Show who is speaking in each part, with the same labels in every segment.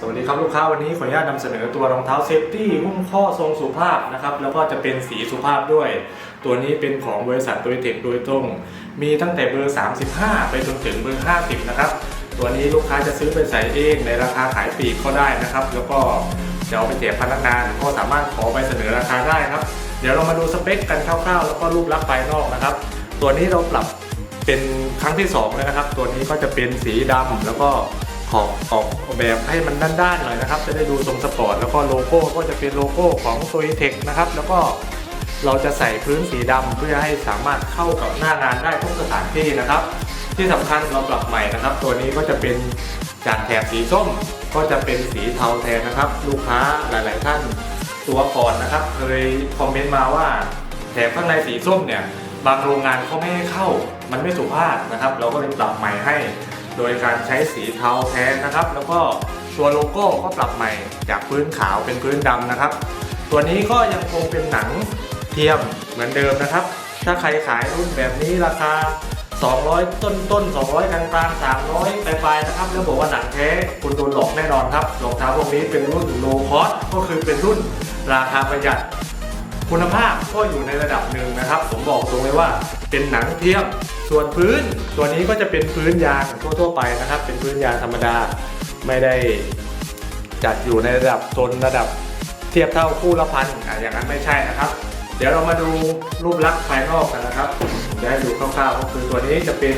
Speaker 1: สวัสดีครับลูกค้าวันนี้ขออนุญาตนำเสนอตัวรองเท้าเซฟตี้หุ้มข้อทรงสุภาพนะครับแล้วก็จะเป็นสีสุภาพด้วย ตัวนี้เป็นของบริษัทโดยเทคโดยตรง มีตั้งแต่เบอร์ 35 ไปจนถึงเบอร์ 50 นะครับ ตัวนี้ลูกค้าจะซื้อไปใส่เองในราคาขายปลีกก็ได้นะครับ แล้วก็จะเอาไปแจกพนักงานก็สามารถขอไปเสนอราคาได้ครับ เดี๋ยวเรามาดูสเปคกันคร่าวๆ แล้วก็รูปลักษณ์ภายนอกนะครับ ตัวนี้เราปรับเป็นครั้งที่2แล้วนะครับ ตัวนี้ก็จะเป็นสีดำแล้วก็ ขอบออกแบบให้มันด้านๆหน่อยนะครับ จะได้ดูทรงสปอร์ตแล้วก็โลโก้ก็จะเป็นโลโก้ของ s o i t e c h นะครับ แล้วก็เราจะใส่พื้นสีดำเพื่อให้สามารถเข้ากับหน้างานได้ทุกสถานที่นะครับ ที่สำคัญเราปรับใหม่นะครับ ตัวนี้ก็จะเป็นจากแถบสีส้มก็จะเป็นสีเทาแทนนะครับ ลูกค้าหลายๆท่านตัวก่อนนะครับ เคยคอมเมนต์มาว่าแถบข้างในสีส้มเนี่ยบางโรงงานเขาไม่ให้เข้ามันไม่สุภาพนะครับ เราก็เลยปรับใหม่ให้ โดยการใช้สีเทาแทนนะครับ แล้วก็ตัวโลโก้ก็ปรับใหม่จากพื้นขาวเป็นพื้นดำนะครับ ตัวนี้ก็ยังคงเป็นหนังเทียมเหมือนเดิมนะครับ ถ้าใครขายรุ่นแบบนี้ราคา 200 ต้นต้น 200กลางกลาง300ปลายๆนะครับ แล้วบอกว่าหนังแท้คุณโดนหลอกแน่นอนครับรองเท้าพวกนี้เป็นรุ่นโลคอสก็คือเป็นรุ่นราคาประหยัดคุณภาพก็อยู่ในระดับหนึ่งนะครับ ผมบอกตรงเลยว่าเป็นหนังเทียม ส่วนพื้นตัวนี้ก็จะเป็นพื้นยางทั่วๆไปนะครับ เป็นพื้นยางธรรมดาไม่ได้จัดอยู่ในระดับโซนระดับเทียบเท่าคู่ละพันอะอย่างนั้นไม่ใช่นะครับ เดี๋ยวเรามาดูรูปลักษณ์ภายนอกกันนะครับผมจะให้ดูคร่าวๆก็คือตัวนี้จะเป็น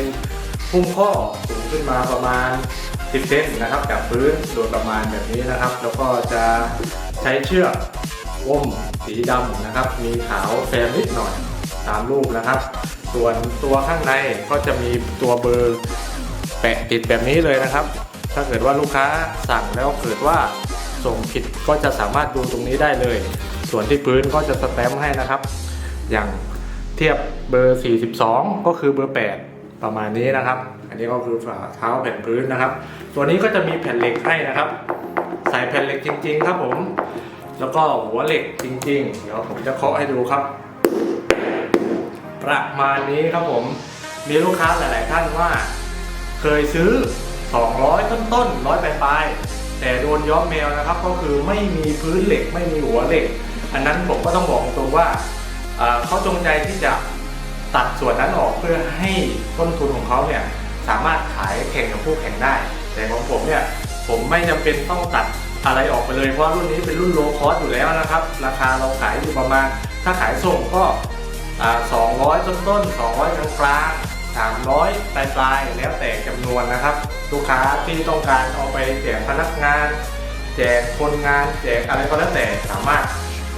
Speaker 1: พุ่มข้อสูงขึ้นมาประมาณ 10เซนนะครับจากพื้นโดยประมาณแบบนี้นะครับ แล้วก็จะใช้เชือกวมสีดำนะครับ มีขาวแซมนิดหน่อยตามรูปนะครับ ส่วนตัวข้างในก็จะมีตัวเบอร์แปะติดแบบนี้เลยนะครับ ถ้าเกิดว่าลูกค้าสั่งแล้วเกิดว่าส่งผิดก็จะสามารถดูตรงนี้ได้เลย ส่วนที่พื้นก็จะสแตมป์ให้นะครับ อย่างเทียบเบอร์ 42 ก็คือเบอร์ 8 ประมาณนี้นะครับ อันนี้ก็คือฝาเท้าแผ่นพื้นนะครับ ตัวนี้ก็จะมีแผ่นเหล็กให้นะครับ ใส่แผ่นเหล็กจริง ๆ ครับผม แล้วก็หัวเหล็กจริง ๆ เดี๋ยวผมจะเคาะให้ดูครับ ประมาณนี้ครับผม มีลูกค้าหลาย ๆ ท่านว่า เคยซื้อ 200 ต้นๆร้อยปลายๆแต่โดนย้อมแมวนะครับ ก็คือไม่มีพื้นเหล็กไม่มีหัวเหล็ก อันนั้นผมก็ต้องบอกตรงว่าเขาจงใจที่จะตัดส่วนนั้นออกเพื่อให้ต้นทุนของเขาเนี่ยสามารถขายแข่งกับผู้แข่งได้ แต่ของผมเนี่ยผมไม่จำเป็นต้องตัดอะไรออกไปเลยเพราะรุ่นนี้เป็นรุ่นโลคอสอยู่แล้วนะครับ ราคาเราขายอยู่ประมาณ ถ้าขายส่งก็ อ่า200ต้นต้น200กลางกลาง300ปลายปลายแล้วแต่จำนวนนะครับ ลูกค้าที่ต้องการเอาไปแจกพนักงาน แจกคนงานแจกอะไรก็แล้วแต่สามารถ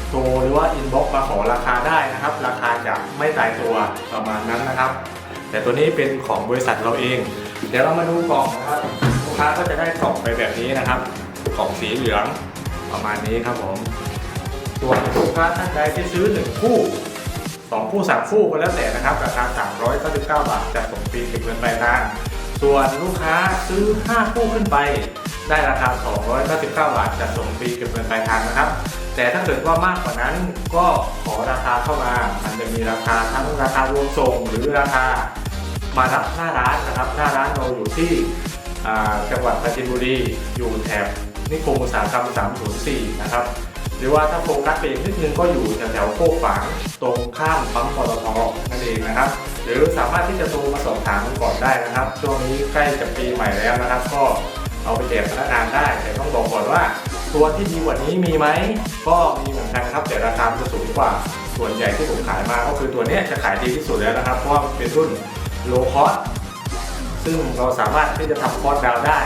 Speaker 1: โทรหรือว่าอินบ็อกซ์มาขอราคาได้นะครับ ราคาจะไม่ตายตัวประมาณนั้นนะครับ แต่ตัวนี้เป็นของบริษัทเราเอง เดี๋ยวเรามาดูกล่องนะครับลูกค้าก็จะได้กล่องไปแบบนี้นะครับกล่องสีเหลืองประมาณนี้ครับผมส่วนลูกค้าท่านใดที่ซื้อหนึ่งคู่ สองคู่สามคู่ก็แล้วแต่นะครับ ราคา 399 บาทจะส่งฟรีเก็บเงินปลายทาง ส่วนลูกค้าซื้อ 5 คู่ขึ้นไป ได้ราคา 299 บาทจะส่งฟรีเก็บเงินปลายทางนะครับ แต่ถ้าเกิดว่ามากกว่านั้นก็ขอราคาเข้ามา มันจะมีราคาทั้งราคารวมส่งหรือราคามารับหน้าร้านนะครับ หน้าร้านเราอยู่ที่จังหวัดปราจีนบุรีอยู่แถบนิคมอุตสาหกรรม304 นะครับ หรือว่าถ้าโฟกัสไปอีกนิดนึงก็อยู่แถวๆโคกฝางตรงข้ามปั๊มปตทนั่นเองนะครับ หรือสามารถที่จะโทรมาสอบถามกันก่อนได้นะครับ ช่วงนี้ใกล้จะปีใหม่แล้วนะครับ ก็เอาไปแจกพนักงานได้แต่ต้องบอกก่อนว่าตัวที่ดีกว่านี้มีไหมก็มีเหมือนกันครับแต่ราคาจะสูงกว่าส่วนใหญ่ที่ผมขายมาก็คือตัวนี้จะขายดีที่สุดแล้วนะครับ เพราะว่าเป็นรุ่นโลคอสซึ่งเราสามารถที่จะทำคอร์สดาวได้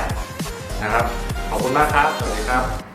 Speaker 1: นะครับ ขอบคุณมากครับ สวัสดีครับ